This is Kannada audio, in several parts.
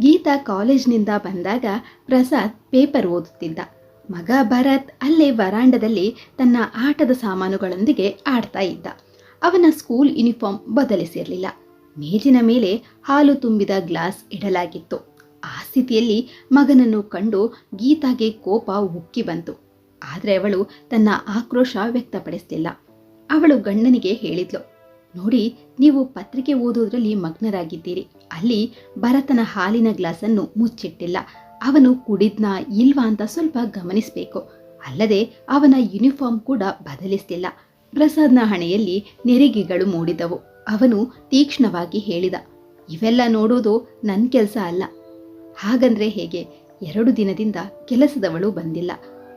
ಗೀತಾ ಕಾಲೇಜ್ನಿಂದ ಬಂದಾಗ ಪ್ರಸಾದ್ ಪೇಪರ್ ಓದುತ್ತಿದ್ದ. ಮಗ ಭರತ್ ಅಲ್ಲೇ ವರಾಂಡದಲ್ಲಿ ತನ್ನ ಆಟದ ಸಾಮಾನುಗಳೊಂದಿಗೆ ಆಡ್ತಾ ಇದ್ದ. ಅವನ ಸ್ಕೂಲ್ ಯೂನಿಫಾರ್ಮ್ ಬದಲಿಸಿರಲಿಲ್ಲ. ಮೇಜಿನ ಮೇಲೆ ಹಾಲು ತುಂಬಿದ ಗ್ಲಾಸ್ ಇಡಲಾಗಿತ್ತು. ಆ ಸ್ಥಿತಿಯಲ್ಲಿ ಮಗನನ್ನು ಕಂಡು ಗೀತಾಗೆ ಕೋಪ ಉಕ್ಕಿ ಬಂತು. ಆದರೆ ಅವಳು ತನ್ನ ಆಕ್ರೋಶ ವ್ಯಕ್ತಪಡಿಸಲಿಲ್ಲ. ಅವಳು ಗಂಡನಿಗೆ ಹೇಳಿದ್ಲು, ನೋಡಿ, ನೀವು ಪತ್ರಿಕೆ ಓದೋದ್ರಲ್ಲಿ ಮಗ್ನರಾಗಿದ್ದೀರಿ. ಅಲ್ಲಿ ಭರತನ ಹಾಲಿನ ಗ್ಲಾಸನ್ನು ಮುಚ್ಚಿಟ್ಟಿಲ್ಲ. ಅವನು ಕುಡಿದ್ನಾ ಇಲ್ವಾ ಅಂತ ಸ್ವಲ್ಪ ಗಮನಿಸಬೇಕು. ಅಲ್ಲದೆ ಅವನ ಯೂನಿಫಾರ್ಮ್ ಕೂಡ ಬದಲಿಸ್ತಿಲ್ಲ. ಪ್ರಸಾದ್ನ ಹಣೆಯಲ್ಲಿ ನೆರಿಗೆಗಳು ಮೂಡಿದವು. ಅವನು ತೀಕ್ಷ್ಣವಾಗಿ ಹೇಳಿದ, ಇವೆಲ್ಲ ನೋಡೋದು ನನ್ನ ಕೆಲಸ ಅಲ್ಲ. ಹಾಗಂದ್ರೆ ಹೇಗೆ? ಎರಡು ದಿನದಿಂದ ಕೆಲಸದವಳು ಬಂದಿಲ್ಲ.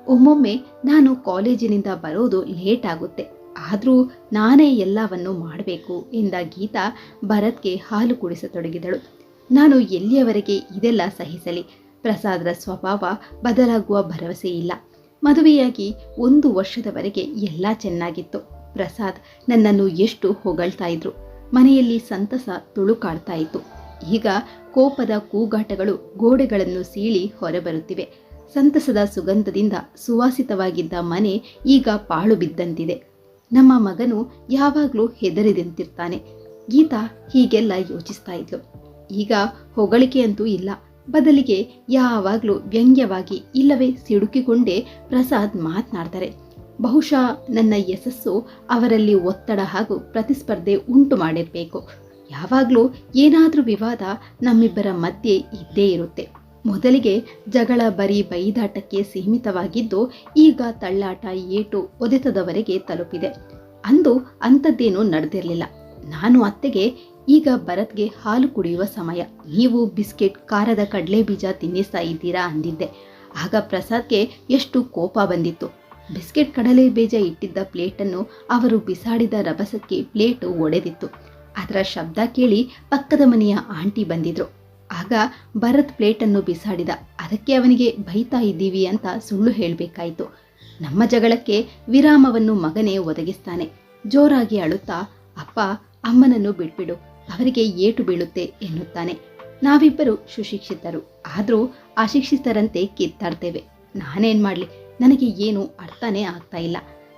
ಒಮ್ಮೊಮ್ಮೆ ನಾನು ಕಾಲೇಜಿನಿಂದ ಬರೋದು ಲೇಟ್ ಆಗುತ್ತೆ. ಆದರೂ ನಾನೇ ಎಲ್ಲವನ್ನು ಮಾಡಬೇಕು ಎಂದ ಗೀತಾ ಭರತ್ಗೆ ಹಾಲು ಕುಡಿಸತೊಡಗಿದಳು. ನಾನು ಎಲ್ಲಿಯವರೆಗೆ ಇದೆಲ್ಲ ಸಹಿಸಲಿ? ಪ್ರಸಾದರ ಸ್ವಭಾವ ಬದಲಾಗುವ ಭರವಸೆ ಇಲ್ಲ. ಮದುವೆಯಾಗಿ ಒಂದು ವರ್ಷದವರೆಗೆ ಎಲ್ಲ ಚೆನ್ನಾಗಿತ್ತು. ಪ್ರಸಾದ್ ನನ್ನನ್ನು ಎಷ್ಟು ಹೊಗಳ್ತಾ ಇದ್ರು. ಮನೆಯಲ್ಲಿ ಸಂತಸ ತುಳುಕಾಡ್ತಾ ಇತ್ತು. ಈಗ ಕೋಪದ ಕೂಗಾಟಗಳು ಗೋಡೆಗಳನ್ನು ಸೀಳಿ ಹೊರಬರುತ್ತಿವೆ. ಸಂತಸದ ಸುಗಂಧದಿಂದ ಸುವಾಸಿತವಾಗಿದ್ದ ಮನೆ ಈಗ ಪಾಳು ಬಿದ್ದಂತಿದೆ. ನಮ್ಮ ಮಗನು ಯಾವಾಗಲೂ ಹೆದರಿದಂತಿರ್ತಾನೆ. ಗೀತಾ ಹೀಗೆಲ್ಲ ಯೋಚಿಸ್ತಾ ಇದ್ಲು. ಈಗ ಹೊಗಳಿಕೆಯಂತೂ ಇಲ್ಲ. ಬದಲಿಗೆ ಯಾವಾಗಲೂ ವ್ಯಂಗ್ಯವಾಗಿ ಇಲ್ಲವೇ ಸಿಡುಕಿಕೊಂಡೇ ಪ್ರಸಾದ್ ಮಾತನಾಡ್ತಾರೆ. ಬಹುಶಃ ನನ್ನ ಯಶಸ್ಸು ಅವರಲ್ಲಿ ಒತ್ತಡ ಹಾಗೂ ಪ್ರತಿಸ್ಪರ್ಧೆ ಉಂಟು ಮಾಡಿರಬೇಕು. ಯಾವಾಗಲೂ ಏನಾದರೂ ವಿವಾದ ನಮ್ಮಿಬ್ಬರ ಮಧ್ಯೆ ಇದ್ದೇ ಇರುತ್ತೆ. ಮೊದಲಿಗೆ ಜಗಳ ಬರೀ ಬೈದಾಟಕ್ಕೆ ಸೀಮಿತವಾಗಿದ್ದು ಈಗ ತಳ್ಳಾಟ ಏಟು ಒದೆತದವರೆಗೆ ತಲುಪಿದೆ. ಅಂದು ಅಂಥದ್ದೇನೂ ನಡೆದಿರಲಿಲ್ಲ. ನಾನು ಅತ್ತೆಗೆ, ಈಗ ಭರತ್ಗೆ ಹಾಲು ಕುಡಿಯುವ ಸಮಯ. ನೀವು ಬಿಸ್ಕೆಟ್, ಖಾರದ ಕಡಲೆ ಬೀಜ ತಿನ್ನಿಸ್ತಾ ಇದ್ದೀರಾ? ಅಂದಿದ್ದೆ. ಆಗ ಪ್ರಸಾದ್ಗೆ ಎಷ್ಟು ಕೋಪ ಬಂದಿತ್ತು. ಬಿಸ್ಕೆಟ್ ಕಡಲೆ ಬೀಜ ಇಟ್ಟಿದ್ದ ಪ್ಲೇಟನ್ನು ಅವರು ಬಿಸಾಡಿದ ರಭಸಕ್ಕೆ ಪ್ಲೇಟು ಒಡೆದಿತ್ತು. ಅದರ ಶಬ್ದ ಕೇಳಿ ಪಕ್ಕದ ಮನೆಯ ಆಂಟಿ ಬಂದಿದ್ರು. ಆಗ ಭರತ್ ಪ್ಲೇಟನ್ನು ಬಿಸಾಡಿದ. ಅದಕ್ಕೆ ಅವನಿಗೆ ಬೈತಾ ಇದ್ದೀವಿ ಅಂತ ಸುಳ್ಳು ಹೇಳಬೇಕಾಯಿತು. ನಮ್ಮ ಜಗಳಕ್ಕೆ ವಿರಾಮವನ್ನು ಮಗನೇ ಒದಗಿಸ್ತಾನೆ. ಜೋರಾಗಿ ಅಳುತ್ತಾ, ಅಪ್ಪ, ಅಮ್ಮನನ್ನು ಬಿಟ್ಬಿಡು. ಅವರಿಗೆ ಏಟು ಬೀಳುತ್ತೆ ಎನ್ನುತ್ತಾನೆ. ನಾವಿಬ್ಬರು ಸುಶಿಕ್ಷಿತರು. ಆದರೂ ಅಶಿಕ್ಷಿತರಂತೆ ಕಿತ್ತಾಡ್ತೇವೆ. ನಾನೇನ್ ಮಾಡಲಿ? ನನಗೆ ಏನು ಅರ್ಥನೇ ಆಗ್ತಾ ಇಲ್ಲ.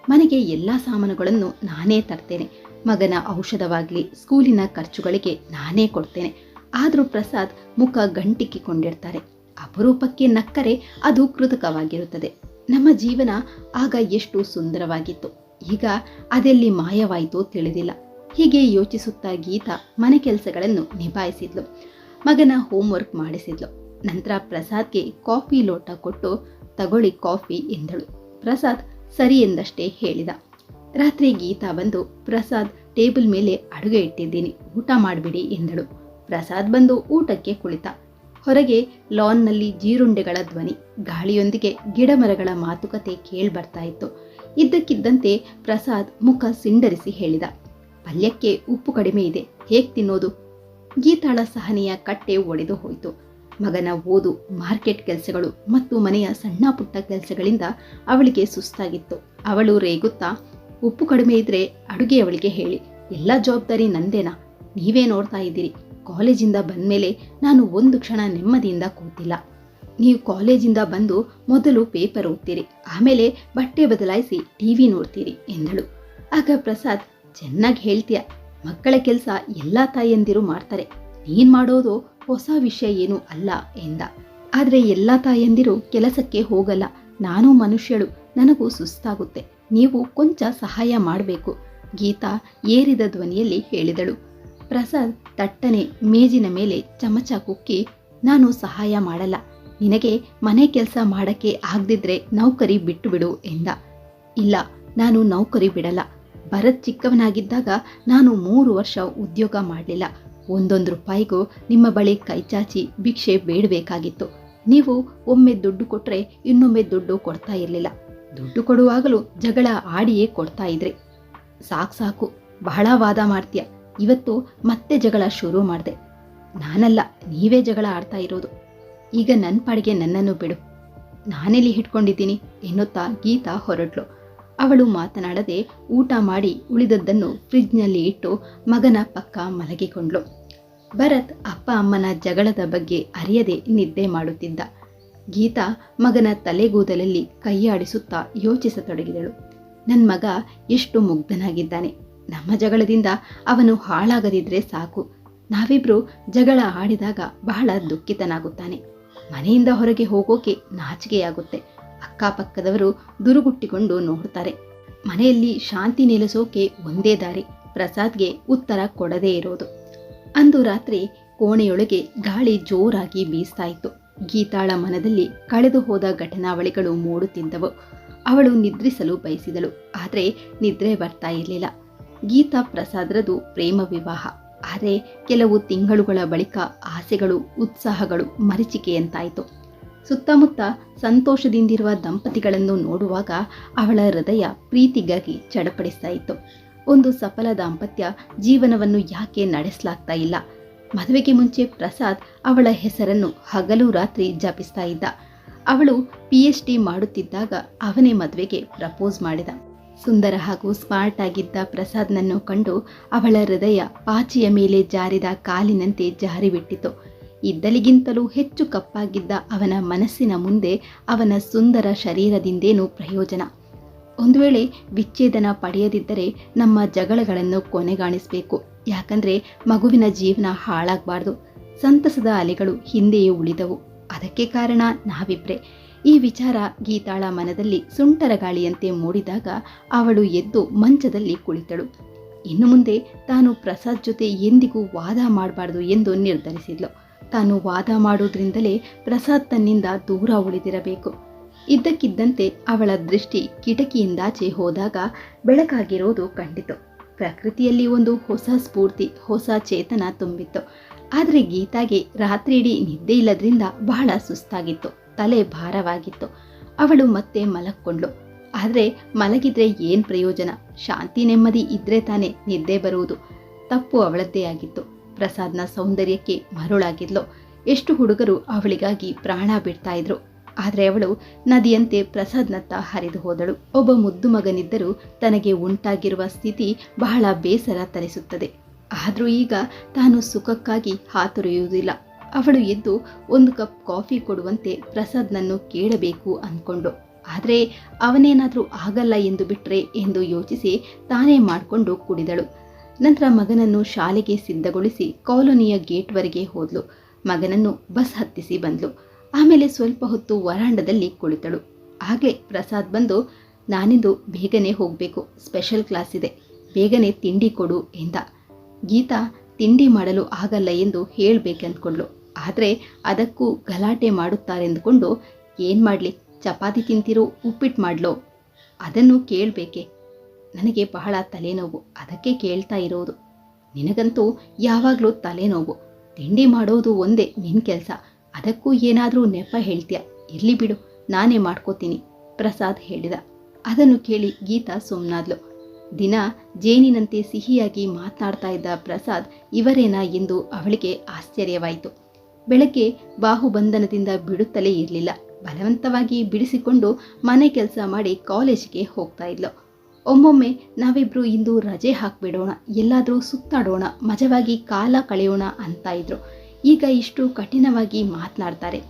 ಮನೆಗೆ ಎಲ್ಲ ಸಾಮಾನುಗಳನ್ನು ನಾನೇ ತರ್ತೇನೆ. ಮಗನ ಔಷಧವಾಗಲಿ, ಸ್ಕೂಲಿನ ಖರ್ಚುಗಳಿಗೆ ನಾನೇ ಕೊಡ್ತೇನೆ. ಆದರೂ ಪ್ರಸಾದ್ ಮುಖ ಗಂಟಿಕ್ಕಿಕೊಂಡಿರ್ತಾರೆ. ಅಪರೂಪಕ್ಕೆ ನಕ್ಕರೆ ಅದು ಕೃತಕವಾಗಿರುತ್ತದೆ. ನಮ್ಮ ಜೀವನ ಆಗ ಎಷ್ಟು ಸುಂದರವಾಗಿತ್ತು. ಈಗ ಅದೆಲ್ಲಿ ಮಾಯವಾಯಿತೋ ತಿಳಿದಿಲ್ಲ. ಹೀಗೆ ಯೋಚಿಸುತ್ತಾ ಗೀತಾ ಮನೆ ಕೆಲಸಗಳನ್ನು ನಿಭಾಯಿಸಿದ್ಲು. ಮಗನ ಹೋಮ್ವರ್ಕ್ ಮಾಡಿಸಿದ್ಲು. ನಂತರ ಪ್ರಸಾದ್ಗೆ ಕಾಫಿ ಲೋಟ ಕೊಟ್ಟು ತಗೊಳ್ಳಿ ಕಾಫಿ ಎಂದಳು. ಪ್ರಸಾದ್ ಸರಿ ಎಂದಷ್ಟೇ ಹೇಳಿದ. ರಾತ್ರಿ ಗೀತಾ ಬಂದು ಪ್ರಸಾದ್ ಟೇಬಲ್ ಮೇಲೆ ಅಡುಗೆ ಇಟ್ಟಿದ್ದೀನಿ. ಊಟ ಮಾಡಿಬಿಡಿ ಎಂದಳು. ಪ್ರಸಾದ್ ಬಂದು ಊಟಕ್ಕೆ ಕುಳಿತ. ಹೊರಗೆ ಲಾನ್ನಲ್ಲಿ ಜೀರುಂಡೆಗಳ ಧ್ವನಿ, ಗಾಳಿಯೊಂದಿಗೆ ಗಿಡಮರಗಳ ಮಾತುಕತೆ ಕೇಳ್ಬರ್ತಾ ಇತ್ತು. ಇದ್ದಕ್ಕಿದ್ದಂತೆ ಪ್ರಸಾದ್ ಮುಖ ಸಿಂಡರಿಸಿ ಹೇಳಿದ, ಪಲ್ಯಕ್ಕೆ ಉಪ್ಪು ಕಡಿಮೆ ಇದೆ, ಹೇಗ್ ತಿನ್ನೋದು? ಗೀತಾಳ ಸಹನೆಯ ಕಟ್ಟೆ ಒಡೆದು ಹೋಯಿತು. ಮಗನ ಓದು, ಮಾರ್ಕೆಟ್ ಕೆಲಸಗಳು ಮತ್ತು ಮನೆಯ ಸಣ್ಣ ಪುಟ್ಟ ಕೆಲಸಗಳಿಂದ ಅವಳಿಗೆ ಸುಸ್ತಾಗಿತ್ತು. ಅವಳು ರೇಗುತ್ತಾ, ಉಪ್ಪು ಕಡಿಮೆ ಇದ್ರೆ ಅಡುಗೆ ಅವಳಿಗೆ ಹೇಳಿ, ಎಲ್ಲ ಜವಾಬ್ದಾರಿ ನಂದೇನಾ? ನೀವೇ ನೋಡ್ತಾ ಇದ್ದೀರಿ. ಕಾಲೇಜಿಂದ ಬಂದಮೇಲೆ ನಾನು ಒಂದು ಕ್ಷಣ ನೆಮ್ಮದಿಯಿಂದ ಕೂತಿಲ್ಲ. ನೀವು ಕಾಲೇಜಿಂದ ಬಂದು ಮೊದಲು ಪೇಪರ್ ಓದ್ತೀರಿ, ಆಮೇಲೆ ಬಟ್ಟೆ ಬದಲಾಯಿಸಿ ಟಿವಿ ನೋಡ್ತೀರಿ ಎಂದಳು. ಆಗ ಪ್ರಸಾದ್, ಚೆನ್ನಾಗಿ ಹೇಳ್ತೀಯ, ಮಕ್ಕಳ ಕೆಲಸ ಎಲ್ಲ ತಾಯಂದಿರು ಮಾಡ್ತಾರೆ, ನೀನ್ ಮಾಡೋದು ಹೊಸ ವಿಷಯ ಏನು ಅಲ್ಲ ಎಂದ. ಆದ್ರೆ ಎಲ್ಲ ತಾಯಂದಿರು ಕೆಲಸಕ್ಕೆ ಹೋಗಲ್ಲ, ನಾನು ಮನುಷ್ಯಳು, ನನಗೂ ಸುಸ್ತಾಗುತ್ತೆ, ನೀವು ಕೊಂಚ ಸಹಾಯ ಮಾಡಬೇಕು, ಗೀತಾ ಏರಿದ ಧ್ವನಿಯಲ್ಲಿ ಹೇಳಿದಳು. ಪ್ರಸಾದ್ ತಟ್ಟನೆ ಮೇಜಿನ ಮೇಲೆ ಚಮಚ ಕುಕ್ಕಿ, ನಾನು ಸಹಾಯ ಮಾಡಲ್ಲ. ನಿನಗೆ ಮನೆ ಕೆಲಸ ಮಾಡಕ್ಕೆ ಆಗದಿದ್ರೆ ನೌಕರಿ ಬಿಟ್ಟು ಬಿಡು ಎಂದ. ಇಲ್ಲ, ನಾನು ನೌಕರಿ ಬಿಡಲ್ಲ. ಭರತ್ ಚಿಕ್ಕವನಾಗಿದ್ದಾಗ ನಾನು ಮೂರು ವರ್ಷ ಉದ್ಯೋಗ ಮಾಡಲಿಲ್ಲ. ಒಂದೊಂದು ರೂಪಾಯಿಗೂ ನಿಮ್ಮ ಬಳಿ ಕೈಚಾಚಿ ಭಿಕ್ಷೆ ಬೇಡಬೇಕಾಗಿತ್ತು. ನೀವು ಒಮ್ಮೆ ದುಡ್ಡು ಕೊಟ್ರೆ ಇನ್ನೊಮ್ಮೆ ದುಡ್ಡು ಕೊಡ್ತಾ ಇರಲಿಲ್ಲ. ದುಡ್ಡು ಕೊಡುವಾಗಲೂ ಜಗಳ ಆಡಿಯೇ ಕೊಡ್ತಾ ಇದ್ರಿ. ಸಾಕು ಸಾಕು, ಬಹಳ ವಾದ ಮಾಡ್ತೀಯ. ಇವತ್ತು ಮತ್ತೆ ಜಗಳ ಶುರು ಮಾಡಿದೆ. ನಾನಲ್ಲ, ನೀವೇ ಜಗಳ ಆಡ್ತಾ ಇರೋದು. ಈಗ ನನ್ನ ಪಾಡಿಗೆ ನನ್ನನ್ನು ಬಿಡು. ನಾನೆಲ್ಲಿ ಹಿಡ್ಕೊಂಡಿದ್ದೀನಿ ಎನ್ನುತ್ತಾ ಗೀತಾ ಹೊರಟ್ಲು. ಅವಳು ಮಾತನಾಡದೆ ಊಟ ಮಾಡಿ ಉಳಿದದ್ದನ್ನು ಫ್ರಿಜ್ನಲ್ಲಿ ಇಟ್ಟು ಮಗನ ಪಕ್ಕ ಮಲಗಿಕೊಂಡ್ಳು. ಭರತ್ ಅಪ್ಪ ಅಮ್ಮನ ಜಗಳದ ಬಗ್ಗೆ ಅರಿಯದೆ ನಿದ್ದೆ ಮಾಡುತ್ತಿದ್ದ. ಗೀತಾ ಮಗನ ತಲೆಗೂದಲಲ್ಲಿ ಕೈಯಾಡಿಸುತ್ತಾ ಯೋಚಿಸತೊಡಗಿದಳು. ನನ್ನ ಮಗ ಎಷ್ಟು ಮುಗ್ಧನಾಗಿದ್ದಾನೆ. ನಮ್ಮ ಜಗಳದಿಂದ ಅವನು ಹಾಳಾಗದಿದ್ರೆ ಸಾಕು. ನಾವಿಬ್ರು ಜಗಳ ಆಡಿದಾಗ ಬಹಳ ದುಃಖಿತನಾಗುತ್ತಾನೆ. ಮನೆಯಿಂದ ಹೊರಗೆ ಹೋಗೋಕೆ ನಾಚಿಕೆಯಾಗುತ್ತೆ. ಅಕ್ಕಪಕ್ಕದವರು ದುರುಗುಟ್ಟಿಕೊಂಡು ನೋಡ್ತಾರೆ. ಮನೆಯಲ್ಲಿ ಶಾಂತಿ ನೆಲೆಸೋಕೆ ಒಂದೇ ದಾರಿ, ಪ್ರಸಾದ್ಗೆ ಉತ್ತರ ಕೊಡದೇ ಇರೋದು. ಅಂದು ರಾತ್ರಿ ಕೋಣೆಯೊಳಗೆ ಗಾಳಿ ಜೋರಾಗಿ ಬೀಸ್ತಾ ಇತ್ತು. ಗೀತಾಳ ಮನದಲ್ಲಿ ಕಳೆದು ಹೋದ ಘಟನಾವಳಿಗಳು ಮೂಡುತ್ತಿದ್ದವು ಅವಳು ನಿದ್ರಿಸಲು ಬಯಸಿದಳು. ಆದರೆ ನಿದ್ರೆ ಬರ್ತಾ ಇರಲಿಲ್ಲ. ಗೀತಾ ಪ್ರಸಾದ್ರದು ಪ್ರೇಮ ವಿವಾಹ. ಆದರೆ ಕೆಲವು ತಿಂಗಳುಗಳ ಬಳಿಕ ಆಸೆಗಳು, ಉತ್ಸಾಹಗಳು ಮರಿಚಿಕೆಯಂತಾಯಿತು. ಸುತ್ತಮುತ್ತ ಸಂತೋಷದಿಂದಿರುವ ದಂಪತಿಗಳನ್ನು ನೋಡುವಾಗ ಅವಳ ಹೃದಯ ಪ್ರೀತಿಗಾಗಿ ಚಡಪಡಿಸ್ತಾ ಇತ್ತು ಒಂದು ಸಫಲ ದಾಂಪತ್ಯ ಜೀವನವನ್ನು ಯಾಕೆ ನಡೆಸಲಾಗ್ತಾ ಇಲ್ಲ? ಮದುವೆಗೆ ಮುಂಚೆ ಪ್ರಸಾದ್ ಅವಳ ಹೆಸರನ್ನು ಹಗಲು ರಾತ್ರಿ ಜಪಿಸ್ತಾ ಇದ್ದ ಅವಳು ಪಿ ಎಚ್ ಡಿ ಮಾಡುತ್ತಿದ್ದಾಗ ಅವನೇ ಮದುವೆಗೆ ಪ್ರಪೋಸ್ ಮಾಡಿದ. ಸುಂದರ ಹಾಗೂ ಸ್ಮಾರ್ಟ್ ಆಗಿದ್ದ ಪ್ರಸಾದ್ನನ್ನು ಕಂಡು ಅವಳ ಹೃದಯ ಪಾಚಿಯ ಮೇಲೆ ಜಾರಿದ ಕಾಲಿನಂತೆ ಜಾರಿಬಿಟ್ಟಿತು. ಇದ್ದಲಿಗಿಂತಲೂ ಹೆಚ್ಚು ಕಪ್ಪಾಗಿದ್ದ ಅವನ ಮನಸ್ಸಿನ ಮುಂದೆ ಅವನ ಸುಂದರ ಶರೀರದಿಂದೇನು ಪ್ರಯೋಜನ. ಒಂದು ವೇಳೆ ವಿಚ್ಛೇದನ ಪಡೆಯದಿದ್ದರೆ ನಮ್ಮ ಜಗಳಗಳನ್ನು ಕೊನೆಗಾಣಿಸಬೇಕು. ಯಾಕಂದ್ರೆ ಮಗುವಿನ ಜೀವನ ಹಾಳಾಗಬಾರ್ದು. ಸಂತಸದ ಅಲೆಗಳು ಹಿಂದೆಯೇ ಉಳಿದವು. ಅದಕ್ಕೆ ಕಾರಣ ನಾವಿಬ್ರೆ. ಈ ವಿಚಾರ ಗೀತಾಳ ಮನದಲ್ಲಿ ಸುಂಟರ ಗಾಳಿಯಂತೆ ಮೂಡಿದಾಗ ಅವಳು ಎದ್ದು ಮಂಚದಲ್ಲಿ ಕುಳಿತಳು. ಇನ್ನು ಮುಂದೆ ತಾನು ಪ್ರಸಾದ್ ಜೊತೆ ಎಂದಿಗೂ ವಾದ ಮಾಡಬಾರ್ದು ಎಂದು ನಿರ್ಧರಿಸಿದ್ಲು. ತಾನು ವಾದ ಮಾಡುವುದರಿಂದಲೇ ಪ್ರಸಾದ್ ತನ್ನಿಂದ ದೂರ ಉಳಿದಿರಬೇಕು. ಇದ್ದಕ್ಕಿದ್ದಂತೆ ಅವಳ ದೃಷ್ಟಿ ಕಿಟಕಿಯಿಂದಾಚೆ ಹೋದಾಗ ಬೆಳಕಾಗಿರೋದು ಕಂಡಿತು. ಪ್ರಕೃತಿಯಲ್ಲಿ ಒಂದು ಹೊಸ ಸ್ಫೂರ್ತಿ, ಹೊಸ ಚೇತನ ತುಂಬಿತ್ತು. ಆದರೆ ಗೀತಾಗೆ ರಾತ್ರಿಯಿಡೀ ನಿದ್ದೆ ಇಲ್ಲದ್ರಿಂದ ಬಹಳ ಸುಸ್ತಾಗಿತ್ತು. ತಲೆ ಭಾರವಾಗಿತ್ತು. ಅವಳು ಮತ್ತೆ ಮಲಕ್ಕೊಂಡ್ಳು ಆದರೆ ಮಲಗಿದ್ರೆ ಏನ್ ಪ್ರಯೋಜನ? ಶಾಂತಿ ನೆಮ್ಮದಿ ಇದ್ರೆ ತಾನೇ ನಿದ್ದೆ ಬರುವುದು. ತಪ್ಪು ಅವಳದ್ದೇ ಆಗಿತ್ತು. ಪ್ರಸಾದ್ನ ಸೌಂದರ್ಯಕ್ಕೆ ಮರುಳಾಗಿದ್ಲು. ಎಷ್ಟು ಹುಡುಗರು ಅವಳಿಗಾಗಿ ಪ್ರಾಣ ಬಿಡ್ತಾ ಇದ್ರು. ಆದರೆ ಅವಳು ನದಿಯಂತೆ ಪ್ರಸಾದ್ನತ್ತ ಹರಿದು ಹೋದಳು. ಒಬ್ಬ ಮುದ್ದು ಮಗನಿದ್ದರೂ ತನಗೆ ಉಂಟಾಗಿರುವ ಸ್ಥಿತಿ ಬಹಳ ಬೇಸರ ತರಿಸುತ್ತದೆ. ಆದರೂ ಈಗ ತಾನು ಸುಖಕ್ಕಾಗಿ ಹಾತೊರೆಯುವುದಿಲ್ಲ. ಅವಳು ಎದ್ದು ಒಂದು ಕಪ್ ಕಾಫಿ ಕೊಡುವಂತೆ ಪ್ರಸಾದ್ನನ್ನು ಕೇಳಬೇಕು ಅಂದ್ಕೊಂಡು. ಆದರೆ ಅವನೇನಾದರೂ ಆಗಲ್ಲ ಎಂದು ಬಿಟ್ಟರೆ ಎಂದು ಯೋಚಿಸಿ ತಾನೇ ಮಾಡಿಕೊಂಡು ಕುಡಿದಳು. ನಂತರ ಮಗನನ್ನು ಶಾಲೆಗೆ ಸಿದ್ಧಗೊಳಿಸಿ ಕಾಲೋನಿಯ ಗೇಟ್ವರೆಗೆ ಹೋದ್ಲು. ಮಗನನ್ನು ಬಸ್ ಹತ್ತಿಸಿ ಬಂದ್ಲು. ಆಮೇಲೆ ಸ್ವಲ್ಪ ಹೊತ್ತು ವರಾಂಡದಲ್ಲಿ ಕುಳಿತಳು. ಹಾಗೆ ಪ್ರಸಾದ್ ಬಂದು, ನಾನಿಂದು ಬೇಗನೆ ಹೋಗಬೇಕು, ಸ್ಪೆಷಲ್ ಕ್ಲಾಸ್ ಇದೆ, ಬೇಗನೆ ತಿಂಡಿ ಕೊಡು ಎಂದ. ಗೀತಾ, ತಿಂಡಿ ಮಾಡಲು ಆಗಲ್ಲ ಎಂದು ಹೇಳಬೇಕಂದ್ಕೊಂಡ್ಳು. ಆದರೆ ಅದಕ್ಕೂ ಗಲಾಟೆ ಮಾಡುತ್ತಾರೆಂದುಕೊಂಡು ಏನು ಮಾಡಲಿ? ಚಪಾತಿ ತಿಂತಿರೋ ಉಪ್ಪಿಟ್ಟು ಮಾಡಲೋ? ಅದನ್ನು ಕೇಳಬೇಕೆ. ನನಗೆ ಬಹಳ ತಲೆನೋವು. ಅದಕ್ಕೆ ಕೇಳ್ತಾ ಇರೋದು. ನಿನಗಂತೂ ಯಾವಾಗಲೂ ತಲೆನೋವು. ತಿಂಡಿ ಮಾಡೋದು ಒಂದೇ ನಿನ್ನ ಕೆಲಸ. ಅದಕ್ಕೂ ಏನಾದರೂ ನೆಪ ಹೇಳ್ತೀಯ? ಇರಲಿ ಬಿಡು. ನಾನೇ ಮಾಡ್ಕೋತೀನಿ. ಪ್ರಸಾದ್ ಹೇಳಿದ. ಅದನ್ನು ಕೇಳಿ ಗೀತಾ ಸುಮ್ಮನಾದ್ಲು ದಿನ ಜೇನಿನಂತೆ ಸಿಹಿಯಾಗಿ ಮಾತನಾಡ್ತಾ ಇದ್ದ ಪ್ರಸಾದ್ ಇವರೇನಾ ಎಂದು ಅವಳಿಗೆ ಆಶ್ಚರ್ಯವಾಯಿತು. ಬೆಳಗ್ಗೆ ಬಾಹುಬಂಧನದಿಂದ ಬಿಡುತ್ತಲೇ ಇರಲಿಲ್ಲ. ಬಲವಂತವಾಗಿ ಬಿಡಿಸಿಕೊಂಡು ಮನೆ ಕೆಲಸ ಮಾಡಿ ಕಾಲೇಜಿಗೆ ಹೋಗ್ತಾ ಇದ್ಲು. ಒಮ್ಮೊಮ್ಮೆ ನಾವಿಬ್ರು ಇಂದು ರಜೆ ಹಾಕ್ಬಿಡೋಣ, ಎಲ್ಲಾದರೂ ಸುತ್ತಾಡೋಣ, ಮಜವಾಗಿ ಕಾಲ ಕಳೆಯೋಣ ಅಂತ ಇದ್ರು. ಈಗ ಇಷ್ಟು ಕಠಿಣವಾಗಿ ಮಾತನಾಡ್ತಾರೆ.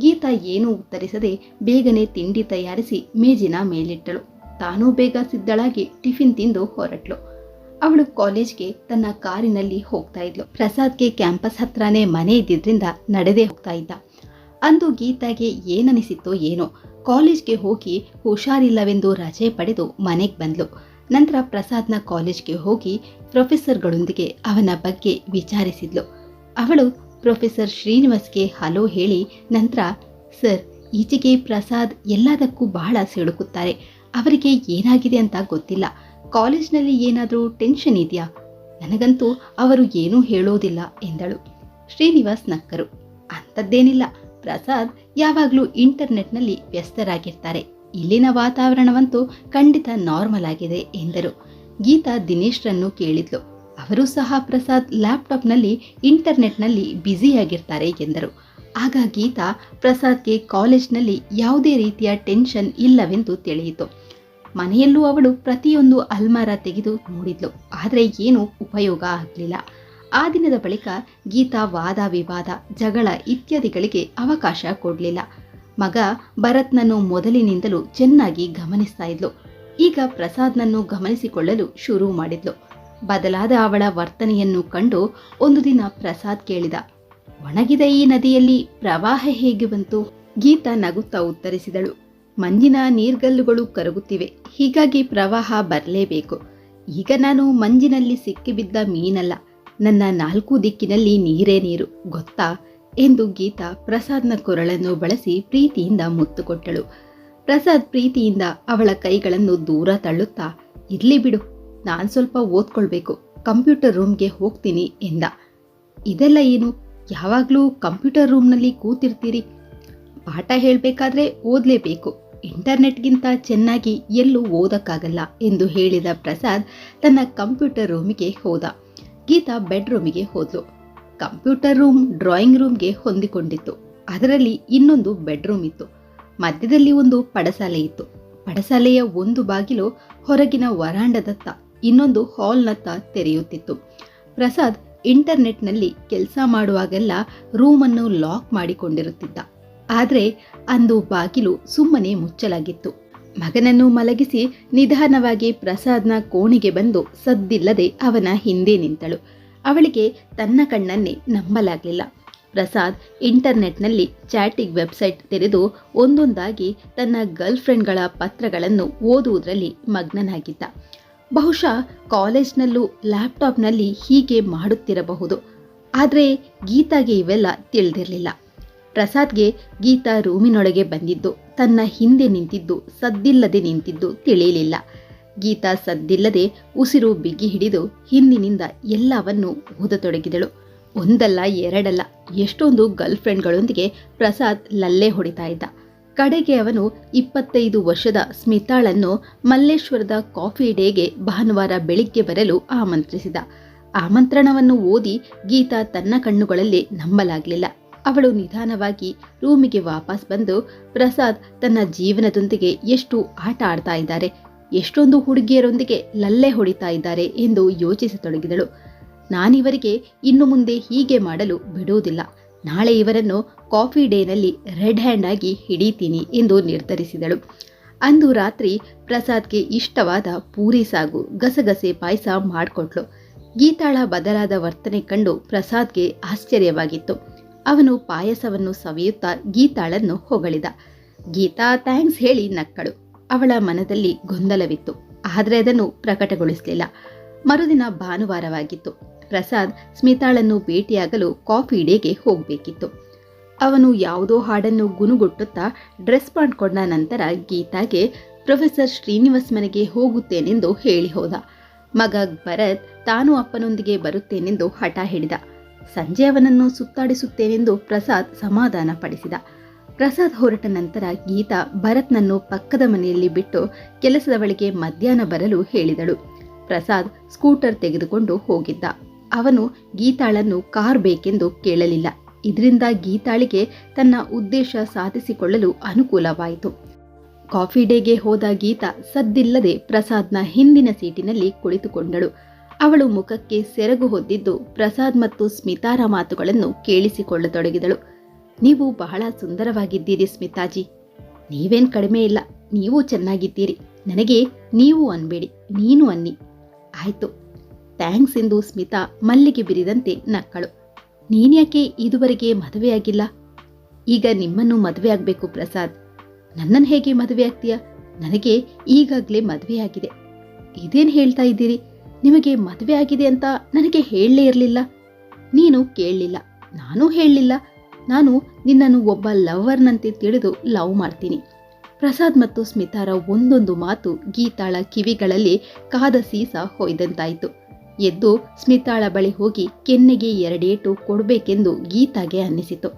ಗೀತಾ ಏನೂ ಉತ್ತರಿಸದೆ ಬೇಗನೆ ತಿಂಡಿ ತಯಾರಿಸಿ ಮೇಜಿನ ಮೇಲಿಟ್ಟಳು. ತಾನೂ ಬೇಗ ಸಿದ್ದಳಾಗಿ ಟಿಫಿನ್ ತಿಂದು ಹೊರಟ್ಲು. ಅವಳು ಕಾಲೇಜ್ಗೆ ತನ್ನ ಕಾರಿನಲ್ಲಿ ಹೋಗ್ತಾ ಇದ್ಲು. ಪ್ರಸಾದ್ಗೆ ಕ್ಯಾಂಪಸ್ ಹತ್ರನೇ ಮನೆ ಇದ್ದಿದ್ರಿಂದ ನಡೆದೇ ಹೋಗ್ತಾ ಇದ್ದ. ಅಂದು ಗೀತಾಗೆ ಏನನಿಸಿತ್ತೋ ಏನೋ, ಕಾಲೇಜ್ಗೆ ಹೋಗಿ ಹುಷಾರಿಲ್ಲವೆಂದು ರಜೆ ಪಡೆದು ಮನೆಗೆ ಬಂದ್ಲು. ನಂತರ ಪ್ರಸಾದ್ನ ಕಾಲೇಜ್ಗೆ ಹೋಗಿ ಪ್ರೊಫೆಸರ್ಗಳೊಂದಿಗೆ ಅವನ ಬಗ್ಗೆ ವಿಚಾರಿಸಿದ್ಲು. ಅವಳು ಪ್ರೊಫೆಸರ್ ಶ್ರೀನಿವಾಸ್ಗೆ ಹಲೋ ಹೇಳಿ, ನಂತರ, ಸರ್, ಈಚೆಗೆ ಪ್ರಸಾದ್ ಎಲ್ಲದಕ್ಕೂ ಬಹಳ ಸಿಡುಕುತ್ತಾರೆ ಅವರಿಗೆ ಏನಾಗಿದೆ ಅಂತ ಗೊತ್ತಿಲ್ಲ. ಕಾಲೇಜ್ನಲ್ಲಿ ಏನಾದರೂ ಟೆನ್ಷನ್ ಇದೆಯಾ? ನನಗಂತೂ ಅವರು ಏನೂ ಹೇಳೋದಿಲ್ಲ ಎಂದಳು. ಶ್ರೀನಿವಾಸ್ ನಕ್ಕರು. ಅಂಥದ್ದೇನಿಲ್ಲ. ಪ್ರಸಾದ್ ಯಾವಾಗಲೂ ಇಂಟರ್ನೆಟ್ನಲ್ಲಿ ವ್ಯಸ್ತರಾಗಿರ್ತಾರೆ. ಇಲ್ಲಿನ ವಾತಾವರಣವಂತೂ ಖಂಡಿತ ನಾರ್ಮಲ್ ಆಗಿದೆ ಎಂದರು. ಗೀತಾ ದಿನೇಶ್ರನ್ನು ಕೇಳಿದ್ಲು. ಅವರು ಸಹ ಪ್ರಸಾದ್ ಲ್ಯಾಪ್ಟಾಪ್ನಲ್ಲಿ ಇಂಟರ್ನೆಟ್ನಲ್ಲಿ ಬ್ಯುಸಿಯಾಗಿರ್ತಾರೆ ಎಂದರು. ಆಗ ಗೀತಾ ಪ್ರಸಾದ್ಗೆ ಕಾಲೇಜ್ನಲ್ಲಿ ಯಾವುದೇ ರೀತಿಯ ಟೆನ್ಷನ್ ಇಲ್ಲವೆಂದು ತಿಳಿಯಿತು. ಮನೆಯಲ್ಲೂ ಅವಳು ಪ್ರತಿಯೊಂದು ಅಲ್ಮಾರ ತೆಗೆದು ನೋಡಿದ್ಲು. ಆದರೆ ಏನೂ ಉಪಯೋಗ ಆಗಲಿಲ್ಲ. ಆ ದಿನದ ಬಳಿಕ ಗೀತಾ ವಾದ ವಿವಾದ, ಜಗಳ ಇತ್ಯಾದಿಗಳಿಗೆ ಅವಕಾಶ ಕೊಡಲಿಲ್ಲ. ಮಗ ಭರತ್ನನ್ನು ಮೊದಲಿನಿಂದಲೂ ಚೆನ್ನಾಗಿ ಗಮನಿಸ್ತಾ ಇದ್ಲು. ಈಗ ಪ್ರಸಾದ್ನನ್ನು ಗಮನಿಸಿಕೊಳ್ಳಲು ಶುರು ಮಾಡಿದ್ಲು. ಬದಲಾದ ಅವಳ ವರ್ತನೆಯನ್ನು ಕಂಡು ಒಂದು ದಿನ ಪ್ರಸಾದ್ ಕೇಳಿದ, ಒಣಗಿದ ಈ ನದಿಯಲ್ಲಿ, ಪ್ರವಾಹ ಹೇಗೆ ಬಂತು? ಗೀತಾ ನಗುತ್ತಾ ಉತ್ತರಿಸಿದಳು ಮಂಜಿನ ನೀರ್ಗಲ್ಲುಗಳು ಕರಗುತ್ತಿವೆ. ಹೀಗಾಗಿ ಪ್ರವಾಹ ಬರಲೇಬೇಕು. ಈಗ ನಾನು ಮಂಜಿನಲ್ಲಿ ಸಿಕ್ಕಿಬಿದ್ದ ಮೀನಲ್ಲ. ನನ್ನ ನಾಲ್ಕು ದಿಕ್ಕಿನಲ್ಲಿ ನೀರೇ ನೀರು. ಗೊತ್ತಾ? ಎಂದು ಗೀತಾ ಪ್ರಸಾದ್ನ ಕೊರಳನ್ನು ಬಳಸಿ ಪ್ರೀತಿಯಿಂದ ಮುತ್ತು ಕೊಟ್ಟಳು ಪ್ರಸಾದ್ ಪ್ರೀತಿಯಿಂದ ಅವಳ ಕೈಗಳನ್ನು ದೂರ ತಳ್ಳುತ್ತಾ, ಇರ್ಲಿ ಬಿಡು, ನಾನು ಸ್ವಲ್ಪ ಓದ್ಕೊಳ್ಬೇಕು. ಕಂಪ್ಯೂಟರ್ ರೂಮ್ಗೆ ಹೋಗ್ತೀನಿ ಎಂದ. ಇದೆಲ್ಲ ಏನು? ಯಾವಾಗಲೂ ಕಂಪ್ಯೂಟರ್ ರೂಮ್ನಲ್ಲಿ ಕೂತಿರ್ತೀರಿ. ಪಾಠ ಹೇಳಬೇಕಾದ್ರೆ ಓದಲೇಬೇಕು. ಇಂಟರ್ನೆಟ್ಗಿಂತ ಚೆನ್ನಾಗಿ ಎಲ್ಲೂ ಓದಕ್ಕಾಗಲ್ಲ ಎಂದು ಹೇಳಿದ ಪ್ರಸಾದ್ ತನ್ನ ಕಂಪ್ಯೂಟರ್ ರೂಮಿಗೆ ಹೋದ. ಗೀತಾ ಬೆಡ್ರೂಮಿಗೆ ಹೋದ್ಲು. ಕಂಪ್ಯೂಟರ್ ರೂಮ್, ಡ್ರಾಯಿಂಗ್ ರೂಮ್ಗೆ ಹೊಂದಿಕೊಂಡಿತ್ತು. ಅದರಲ್ಲಿ ಇನ್ನೊಂದು ಬೆಡ್ರೂಮ್ ಇತ್ತು. ಮಧ್ಯದಲ್ಲಿ ಒಂದು ಪಡಸಾಲೆ ಇತ್ತು. ಪಡಸಾಲೆಯ ಒಂದು ಬಾಗಿಲು ಹೊರಗಿನ ವರಾಂಡದತ್ತ, ಇನ್ನೊಂದು ಹಾಲ್ನತ್ತ ತೆರೆಯುತ್ತಿತ್ತು. ಪ್ರಸಾದ್ ಇಂಟರ್ನೆಟ್ನಲ್ಲಿ ಕೆಲಸ ಮಾಡುವಾಗೆಲ್ಲ ರೂಮನ್ನು ಲಾಕ್ ಮಾಡಿಕೊಂಡಿರುತ್ತಿದ್ದ. ಆದರೆ ಅಂದು ಬಾಗಿಲು ಸುಮ್ಮನೆ ಮುಚ್ಚಲಾಗಿತ್ತು. ಮಗನನ್ನು ಮಲಗಿಸಿ ನಿಧಾನವಾಗಿ ಪ್ರಸಾದ್ನ ಕೋಣೆಗೆ ಬಂದು ಸದ್ದಿಲ್ಲದೆ ಅವನ ಹಿಂದೆ ನಿಂತಳು. ಅವಳಿಗೆ ತನ್ನ ಕಣ್ಣನ್ನೇ ನಂಬಲಾಗಲಿಲ್ಲ. ಪ್ರಸಾದ್ ಇಂಟರ್ನೆಟ್ನಲ್ಲಿ ಚಾಟಿಂಗ್ ವೆಬ್ಸೈಟ್ ತೆರೆದು ಒಂದೊಂದಾಗಿ ತನ್ನ ಗರ್ಲ್ ಫ್ರೆಂಡ್ಗಳ ಪತ್ರಗಳನ್ನು ಓದುವುದರಲ್ಲಿ ಮಗ್ನನಾಗಿದ್ದ. ಬಹುಶಃ ಕಾಲೇಜ್ನಲ್ಲೂ ಲ್ಯಾಪ್ಟಾಪ್ನಲ್ಲಿ ಹೀಗೆ ಮಾಡುತ್ತಿರಬಹುದು. ಆದರೆ ಗೀತಾಗೆ ಇವೆಲ್ಲ ತಿಳಿದಿರಲಿಲ್ಲ. ಪ್ರಸಾದ್ಗೆ ಗೀತಾ ರೂಮಿನೊಳಗೆ ಬಂದಿದ್ದು. ತನ್ನ ಹಿಂದೆ ನಿಂತಿದ್ದು, ಸದ್ದಿಲ್ಲದೆ ನಿಂತಿದ್ದು ತಿಳಿಯಲಿಲ್ಲ. ಗೀತಾ ಸದ್ದಿಲ್ಲದೆ ಉಸಿರು ಬಿಗಿ ಹಿಡಿದು ಹಿಂದಿನಿಂದ ಎಲ್ಲವನ್ನೂ ಓದತೊಡಗಿದಳು ಒಂದಲ್ಲ, ಎರಡಲ್ಲ, ಎಷ್ಟೊಂದು ಗರ್ಲ್ ಫ್ರೆಂಡ್ಗಳೊಂದಿಗೆ ಪ್ರಸಾದ್ ಲಲ್ಲೆ ಹೊಡಿತಾ ಇದ್ದ. ಕಡೆಗೆ ಅವನು ಇಪ್ಪತ್ತೈದು ವರ್ಷದ ಸ್ಮಿತಾಳನ್ನು ಮಲ್ಲೇಶ್ವರದ ಕಾಫಿ ಡೇಗೆ ಭಾನುವಾರ ಬೆಳಿಗ್ಗೆ ಬರಲು ಆಮಂತ್ರಿಸಿದ. ಆಮಂತ್ರಣವನ್ನು ಓದಿ ಗೀತಾ ತನ್ನ ಕಣ್ಣುಗಳಲ್ಲಿ ನಂಬಲಾಗಲಿಲ್ಲ. ಅವಳು ನಿಧಾನವಾಗಿ ರೂಮಿಗೆ ವಾಪಸ್ ಬಂದು ಪ್ರಸಾದ್ ತನ್ನ ಜೀವನದೊಂದಿಗೆ ಎಷ್ಟು ಆಟ ಆಡ್ತಾ ಇದ್ದಾರೆ, ಎಷ್ಟೊಂದು ಹುಡುಗಿಯರೊಂದಿಗೆ ಲಲ್ಲೆ ಹೊಡಿತಾ ಇದ್ದಾರೆ ಎಂದು ಯೋಚಿಸತೊಡಗಿದಳು. ನಾನಿವರಿಗೆ ಇನ್ನು ಮುಂದೆ ಹೀಗೆ ಮಾಡಲು ಬಿಡುವುದಿಲ್ಲ. ನಾಳೆ ಇವರನ್ನು ಕಾಫಿ ಡೇನಲ್ಲಿ ರೆಡ್ ಹ್ಯಾಂಡ್ ಆಗಿ ಹಿಡಿತೀನಿ ಎಂದು ನಿರ್ಧರಿಸಿದಳು. ಅಂದು ರಾತ್ರಿ ಪ್ರಸಾದ್ಗೆ ಇಷ್ಟವಾದ ಪೂರಿ ಸಾಗು, ಗಸಗಸೆ ಪಾಯಸ ಮಾಡಿಕೊಟ್ಲು. ಗೀತಾಳ ಬದಲಾದ ವರ್ತನೆ ಕಂಡು ಪ್ರಸಾದ್ಗೆ ಆಶ್ಚರ್ಯವಾಗಿತ್ತು. ಅವನು ಪಾಯಸವನ್ನು ಸವಿಯುತ್ತಾ ಗೀತಾಳನ್ನು ಹೊಗಳಿದ. ಗೀತಾ, ಥ್ಯಾಂಕ್ಸ್ ಹೇಳಿ, ನಕ್ಕಳು. ಅವಳ ಮನದಲ್ಲಿ ಗೊಂದಲವಿತ್ತು. ಆದರೆ ಅದನ್ನು ಪ್ರಕಟಗೊಳಿಸಲಿಲ್ಲ. ಮರುದಿನ ಭಾನುವಾರವಾಗಿತ್ತು. ಪ್ರಸಾದ್ ಸ್ಮಿತಾಳನ್ನು ಭೇಟಿಯಾಗಲು ಕಾಫಿ ಡೇಗೆ ಹೋಗಬೇಕಿತ್ತು. ಅವನು ಯಾವುದೋ ಹಾಡನ್ನು ಗುನುಗುಟ್ಟುತ್ತಾ ಡ್ರೆಸ್ ಮಾಡಿಕೊಂಡ ನಂತರ ಗೀತಾಗೆ, ಪ್ರೊಫೆಸರ್ ಶ್ರೀನಿವಾಸ್ ಮನೆಗೆ ಹೋಗುತ್ತೇನೆಂದು ಹೇಳಿ ಹೋದ. ಮಗ ಭರತ್ ತಾನು ಅಪ್ಪನೊಂದಿಗೆ ಬರುತ್ತೇನೆಂದು ಹಠ ಹಿಡಿದ. ಸಂಜೆ ಅವನನ್ನು ಸುತ್ತಾಡಿಸುತ್ತೇನೆಂದು ಪ್ರಸಾದ್ ಸಮಾಧಾನ ಪಡಿಸಿದ ಪ್ರಸಾದ್ ಹೊರಟ ನಂತರ ಗೀತಾ ಭರತ್ನನ್ನು ಪಕ್ಕದ ಮನೆಯಲ್ಲಿ ಬಿಟ್ಟು ಕೆಲಸದ ಬಳಿಗೆ ಮಧ್ಯಾಹ್ನ ಬರಲು ಹೇಳಿದಳು. ಪ್ರಸಾದ್ ಸ್ಕೂಟರ್ ತೆಗೆದುಕೊಂಡು ಹೋಗಿದ್ದ. ಅವನು ಗೀತಾಳನ್ನು ಕಾರ್ ಬೇಕೆಂದು ಕೇಳಲಿಲ್ಲ. ಇದರಿಂದ ಗೀತಾಳಿಗೆ ತನ್ನ ಉದ್ದೇಶ ಸಾಧಿಸಿಕೊಳ್ಳಲು ಅನುಕೂಲವಾಯಿತು. ಕಾಫಿ ಡೇಗೆ ಹೋದ ಗೀತಾ ಸದ್ದಿಲ್ಲದೆ ಪ್ರಸಾದ್ನ ಹಿಂದಿನ ಸೀಟಿನಲ್ಲಿ ಕುಳಿತುಕೊಂಡಳು. ಅವಳು ಮುಖಕ್ಕೆ ಸೆರಗು ಹೊದ್ದಿದ್ದು ಪ್ರಸಾದ್ ಮತ್ತು ಸ್ಮಿತಾರ ಮಾತುಗಳನ್ನು ಕೇಳಿಸಿಕೊಳ್ಳತೊಡಗಿದಳು. ನೀವು ಬಹಳ ಸುಂದರವಾಗಿದ್ದೀರಿ ಸ್ಮಿತಾಜಿ. ನೀವೇನ್ ಕಡಿಮೆ ಇಲ್ಲ, ನೀವು ಚೆನ್ನಾಗಿದ್ದೀರಿ. ನನಗೆ ನೀವು ಅನ್ಬೇಡಿ, ನೀನು ಅನ್ನಿ. ಆಯ್ತು. ಥ್ಯಾಂಕ್ಸ್ ಎಂದು ಸ್ಮಿತಾ ಮಲ್ಲಿಗೆ ಬಿರಿದಂತೆ ನಕ್ಕಳು. ನೀನ್ಯಾಕೆ ಇದುವರೆಗೆ ಮದುವೆಯಾಗಿಲ್ಲ? ಈಗ ನಿಮ್ಮನ್ನು ಮದುವೆ ಆಗಬೇಕು ಪ್ರಸಾದ್. ನನ್ನನ್ನು ಹೇಗೆ ಮದುವೆ ಆಗ್ತೀಯ ನನಗೆ ಈಗಾಗಲೇ ಮದುವೆಯಾಗಿದೆ. ಇದೇನು ಹೇಳ್ತಾ ಇದ್ದೀರಿ? ನಿಮಗೆ ಮದುವೆ ಆಗಿದೆ ಅಂತ ನನಗೆ ಹೇಳಲೇ ಇರಲಿಲ್ಲ. ನೀನು ಕೇಳಲಿಲ್ಲ, ನಾನು ಹೇಳಲಿಲ್ಲ. ನಾನು ನಿನ್ನನ್ನು ಒಬ್ಬ ಲವರ್ನಂತೆ ತಿಳಿದು ಲವ್ ಮಾಡ್ತೀನಿ. ಪ್ರಸಾದ್ ಮತ್ತು ಸ್ಮಿತಾರ ಒಂದೊಂದು ಮಾತು ಗೀತಾಳ ಕಿವಿಗಳಲ್ಲಿ ಕಾದ ಸೀಸ ಹೊಯ್ದಂತಾಯಿತು. ಎದ್ದು ಸ್ಮಿತಾಳ ಬಳಿ ಹೋಗಿ ಕೆನ್ನೆಗೆ ಎರಡೇಟು ಕೊಡಬೇಕೆಂದು ಗೀತಾಗೆ ಅನ್ನಿಸಿತು.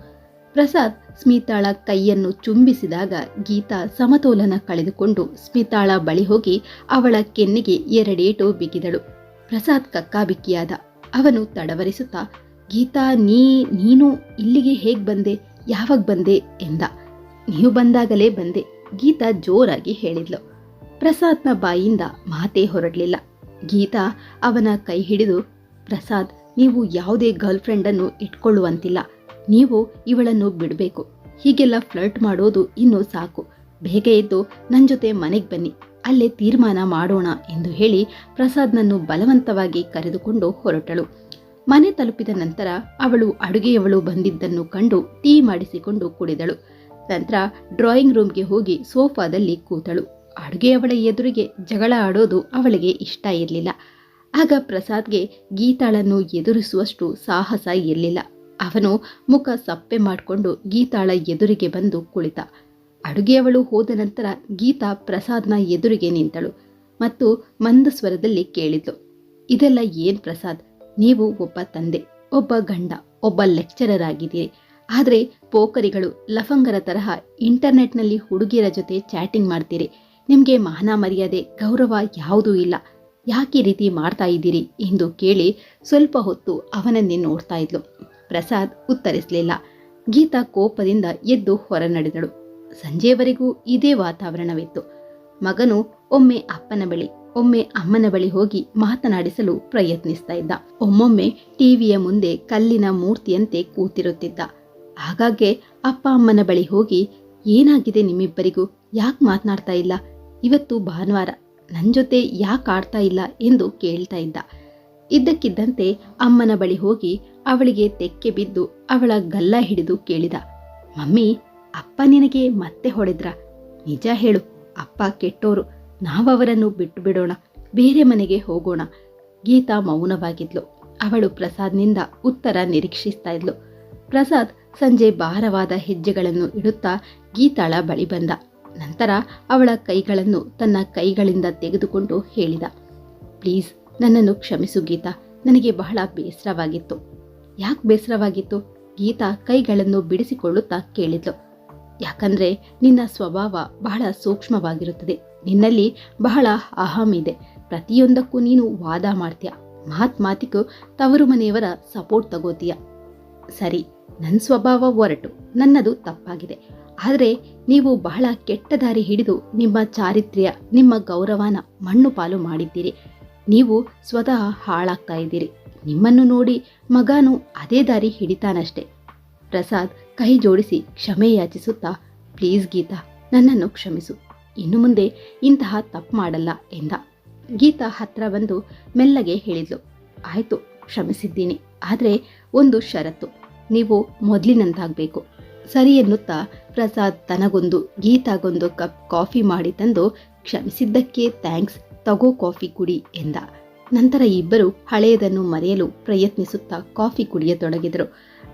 ಪ್ರಸಾದ್ ಸ್ಮಿತಾಳ ಕೈಯನ್ನು ಚುಂಬಿಸಿದಾಗ ಗೀತಾ ಸಮತೋಲನ ಕಳೆದುಕೊಂಡು ಸ್ಮಿತಾಳ ಬಳಿ ಹೋಗಿ ಅವಳ ಕೆನ್ನೆಗೆ ಎರಡೇಟು ಬಿಗಿದಳು. ಪ್ರಸಾದ್ ಕಕ್ಕಾಬಿಕ್ಕಿಯಾದ. ಅವನು ತಡವರಿಸುತ್ತಾ, ಗೀತಾ, ನೀ, ನೀನು ಇಲ್ಲಿಗೆ ಹೇಗೆ ಬಂದೆ? ಯಾವಾಗ ಬಂದೆ? ಎಂದ. ನೀವು ಬಂದಾಗಲೇ ಬಂದೆ, ಗೀತಾ ಜೋರಾಗಿ ಹೇಳಿದ್ಲು. ಪ್ರಸಾದ್ನ ಬಾಯಿಂದ ಮಾತೇ ಹೊರಡಲಿಲ್ಲ. ಗೀತಾ ಅವನ ಕೈ ಹಿಡಿದು, ಪ್ರಸಾದ್, ನೀವು ಯಾವುದೇ ಗರ್ಲ್ಫ್ರೆಂಡನ್ನು ಇಟ್ಕೊಳ್ಳುವಂತಿಲ್ಲ. ನೀವು ಇವಳನ್ನು ಬಿಡಬೇಕು. ಹೀಗೆಲ್ಲ ಫ್ಲರ್ಟ್ ಮಾಡೋದು ಇನ್ನೂ ಸಾಕು. ಬೇಗ ಎದ್ದು ನನ್ನ ಜೊತೆ ಮನೆಗೆ ಬನ್ನಿ. ಅಲ್ಲೇ ತೀರ್ಮಾನ ಮಾಡೋಣ ಎಂದು ಹೇಳಿ ಪ್ರಸಾದ್ನನ್ನು ಬಲವಂತವಾಗಿ ಕರೆದುಕೊಂಡು ಹೊರಟಳು. ಮನೆ ತಲುಪಿದ ನಂತರ ಅವಳು ಅಡುಗೆಯವಳು ಬಂದಿದ್ದನ್ನು ಕಂಡು ಟೀ ಮಾಡಿಸಿಕೊಂಡು ಕುಡಿದಳು. ನಂತರ ಡ್ರಾಯಿಂಗ್ ರೂಮ್ಗೆ ಹೋಗಿ ಸೋಫಾದಲ್ಲಿ ಕೂತಳು. ಅಡುಗೆಯವಳ ಎದುರಿಗೆ ಜಗಳ ಆಡೋದು ಅವಳಿಗೆ ಇಷ್ಟ ಇರಲಿಲ್ಲ. ಆಗ ಪ್ರಸಾದ್ಗೆ ಗೀತಾಳನ್ನು ಎದುರಿಸುವಷ್ಟು ಸಾಹಸ ಇರಲಿಲ್ಲ. ಅವನು ಮುಖ ಸಪ್ಪೆ ಮಾಡಿಕೊಂಡು ಗೀತಾಳ ಎದುರಿಗೆ ಬಂದು ಕುಳಿತ. ಅಡುಗೆಯವಳು ಹೋದ ನಂತರ ಗೀತಾ ಪ್ರಸಾದ್ನ ಎದುರಿಗೆ ನಿಂತಳು ಮತ್ತು ಮಂದ ಸ್ವರದಲ್ಲಿ ಕೇಳಿದ್ಲು, ಇದೆಲ್ಲ ಏನು ಪ್ರಸಾದ್? ನೀವು ಒಬ್ಬ ತಂದೆ, ಒಬ್ಬ ಗಂಡ, ಒಬ್ಬ ಲೆಕ್ಚರರ್ ಆಗಿದ್ದೀರಿ ಆದರೆ ಪೋಕರಿಗಳು ಲಫಂಗರ ತರಹ ಇಂಟರ್ನೆಟ್ನಲ್ಲಿ ಹುಡುಗಿಯರ ಜೊತೆ ಚಾಟಿಂಗ್ ಮಾಡ್ತೀರಿ. ನಿಮಗೆ ಮಾನ ಮರ್ಯಾದೆ, ಗೌರವ ಯಾವುದೂ ಇಲ್ಲ. ಯಾಕೆ ರೀತಿ ಮಾಡ್ತಾ ಇದ್ದೀರಿ? ಎಂದು ಕೇಳಿ ಸ್ವಲ್ಪ ಹೊತ್ತು ಅವನನ್ನೇ ನೋಡ್ತಾ ಇದ್ಲು. ಪ್ರಸಾದ್ ಉತ್ತರಿಸಲಿಲ್ಲ. ಗೀತಾ ಕೋಪದಿಂದ ಎದ್ದು ಹೊರ ನಡೆದಳು ಸಂಜೆಯವರೆಗೂ ಇದೇ ವಾತಾವರಣವಿತ್ತು. ಮಗನು ಒಮ್ಮೆ ಅಪ್ಪನ ಬಳಿ, ಒಮ್ಮೆ ಅಮ್ಮನ ಬಳಿ ಹೋಗಿ ಮಾತನಾಡಿಸಲು ಪ್ರಯತ್ನಿಸ್ತಾ ಇದ್ದ. ಒಮ್ಮೊಮ್ಮೆ ಟಿವಿಯ ಮುಂದೆ ಕಲ್ಲಿನ ಮೂರ್ತಿಯಂತೆ ಕೂತಿರುತ್ತಿದ್ದ. ಆಗಾಗ್ಗೆ ಅಪ್ಪ ಅಮ್ಮನ ಬಳಿ ಹೋಗಿ, ಏನಾಗಿದೆ ನಿಮ್ಮಿಬ್ಬರಿಗೂ? ಯಾಕೆ ಮಾತನಾಡ್ತಾ ಇಲ್ಲ? ಇವತ್ತು ಭಾನುವಾರ ನನ್ನ ಜೊತೆ ಯಾಕೆ ಆಡ್ತಾ ಇಲ್ಲ ಎಂದು ಕೇಳ್ತಾ ಇದ್ದ. ಇದ್ದಕ್ಕಿದ್ದಂತೆ ಅಮ್ಮನ ಬಳಿ ಹೋಗಿ ಅವಳಿಗೆ ತೆಕ್ಕೆ ಬಿದ್ದು ಅವಳ ಗಲ್ಲ ಹಿಡಿದು ಕೇಳಿದ, ಮಮ್ಮಿ, ಅಪ್ಪ ನಿನಗೆ ಮತ್ತೆ ಹೊಡೆದ್ರ? ನಿಜ ಹೇಳು, ಅಪ್ಪ ಕೆಟ್ಟೋರು ನಾವವರನ್ನು ಬಿಟ್ಟು ಬಿಡೋಣ ಬೇರೆ ಮನೆಗೆ ಹೋಗೋಣ. ಗೀತಾ ಮೌನವಾಗಿದ್ಲು. ಅವಳು ಪ್ರಸಾದ್ನಿಂದ ಉತ್ತರ ನಿರೀಕ್ಷಿಸ್ತಾ ಇದ್ಲು. ಪ್ರಸಾದ್ ಸಂಜೆ ಭಾರವಾದ ಹೆಜ್ಜೆಗಳನ್ನು ಇಡುತ್ತಾ ಗೀತಾಳ ಬಳಿ ಬಂದ. ನಂತರ ಅವಳ ಕೈಗಳನ್ನು ತನ್ನ ಕೈಗಳಿಂದ ತೆಗೆದುಕೊಂಡು ಹೇಳಿದ, ಪ್ಲೀಸ್, ನನ್ನನ್ನು ಕ್ಷಮಿಸು ಗೀತಾ, ನನಗೆ ಬಹಳ ಬೇಸರವಾಗಿತ್ತು. ಯಾಕೆ ಬೇಸರವಾಗಿತ್ತು? ಗೀತಾ ಕೈಗಳನ್ನು ಬಿಡಿಸಿಕೊಳ್ಳುತ್ತಾ ಕೇಳಿದ್ಲು. ಯಾಕಂದ್ರೆ ನಿನ್ನ ಸ್ವಭಾವ ಬಹಳ ಸೂಕ್ಷ್ಮವಾಗಿರುತ್ತದೆ. ನಿನ್ನಲ್ಲಿ ಬಹಳ ಅಹಂ ಇದೆ. ಪ್ರತಿಯೊಂದಕ್ಕೂ ನೀನು ವಾದ ಮಾಡ್ತೀಯ? ಮಾತ್ ಮಾತಿಗೂ ತವರು ಮನೆಯವರ ಸಪೋರ್ಟ್ ತಗೋತೀಯ? ಸರಿ ನನ್ನ ಸ್ವಭಾವ ಒರಟು. ನನ್ನದು ತಪ್ಪಾಗಿದೆ. ಆದರೆ ನೀವು ಬಹಳ ಕೆಟ್ಟ ದಾರಿ ಹಿಡಿದು ನಿಮ್ಮ ಚಾರಿತ್ರ್ಯ, ನಿಮ್ಮ ಗೌರವನ ಮಣ್ಣು ಪಾಲು ಮಾಡಿದ್ದೀರಿ. ನೀವು ಸ್ವತಃ ಹಾಳಾಗ್ತಾ ಇದ್ದೀರಿ. ನಿಮ್ಮನ್ನು ನೋಡಿ ಮಗನು ಅದೇ ದಾರಿ ಹಿಡಿತಾನಷ್ಟೆ. ಪ್ರಸಾದ್ ಕೈ ಜೋಡಿಸಿ ಕ್ಷಮೆ ಯಾಚಿಸುತ್ತಾ, ಪ್ಲೀಸ್ ಗೀತಾ, ನನ್ನನ್ನು ಕ್ಷಮಿಸು. ಇನ್ನು ಮುಂದೆ ಇಂತಹ ತಪ್ಪು ಮಾಡಲ್ಲ ಎಂದ. ಗೀತಾ ಹತ್ರ ಬಂದು ಮೆಲ್ಲಗೆ ಹೇಳಿದ್ಲು, ಆಯ್ತು, ಕ್ಷಮಿಸಿದ್ದೀನಿ. ಆದರೆ ಒಂದು ಷರತ್ತು. ನೀವು ಮೊದಲಿನಂತಾಗಬೇಕು. ಸರಿ ಎನ್ನುತ್ತಾ ಪ್ರಸಾದ್ ತನಗೊಂದು, ಗೀತಾಗೊಂದು ಕಪ್ ಕಾಫಿ ಮಾಡಿ ತಂದು, ಕ್ಷಮಿಸಿದ್ದಕ್ಕೆ ಥ್ಯಾಂಕ್ಸ್, ತಗೋ ಕಾಫಿ ಕುಡಿ ಎಂದ. ನಂತರ ಇಬ್ಬರು ಹಳೆಯದನ್ನು ಮರೆಯಲು ಪ್ರಯತ್ನಿಸುತ್ತಾ ಕಾಫಿ ಕುಡಿಯತೊಡಗಿದರು.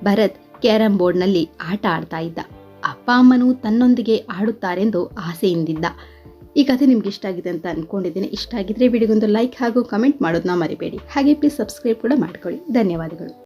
ಭರತ್ ಕ್ಯಾರಂ ಬೋರ್ಡ್ನಲ್ಲಿ ಆಟ ಆಡ್ತಾ ಇದ್ದ. ಅಪ್ಪ ಅಮ್ಮನೂ ತನ್ನೊಂದಿಗೆ ಆಡುತ್ತಾರೆಂದು ಆಸೆಯಿಂದಿದ್ದ. ಈ ಕಥೆ ನಿಮ್ಗೆ ಇಷ್ಟ ಆಗಿದೆ ಅಂತ ಅಂದ್ಕೊಂಡಿದ್ದೀನಿ ಇಷ್ಟ ಆಗಿದ್ರೆ ವಿಡಿಯೋಗೊಂದು ಲೈಕ್ ಹಾಗೂ ಕಮೆಂಟ್ ಮಾಡೋದನ್ನ ಮರಿಬೇಡಿ. ಹಾಗೆ ಪ್ಲೀಸ್ ಸಬ್ಸ್ಕ್ರೈಬ್ ಕೂಡ ಮಾಡ್ಕೊಳ್ಳಿ. ಧನ್ಯವಾದಗಳು.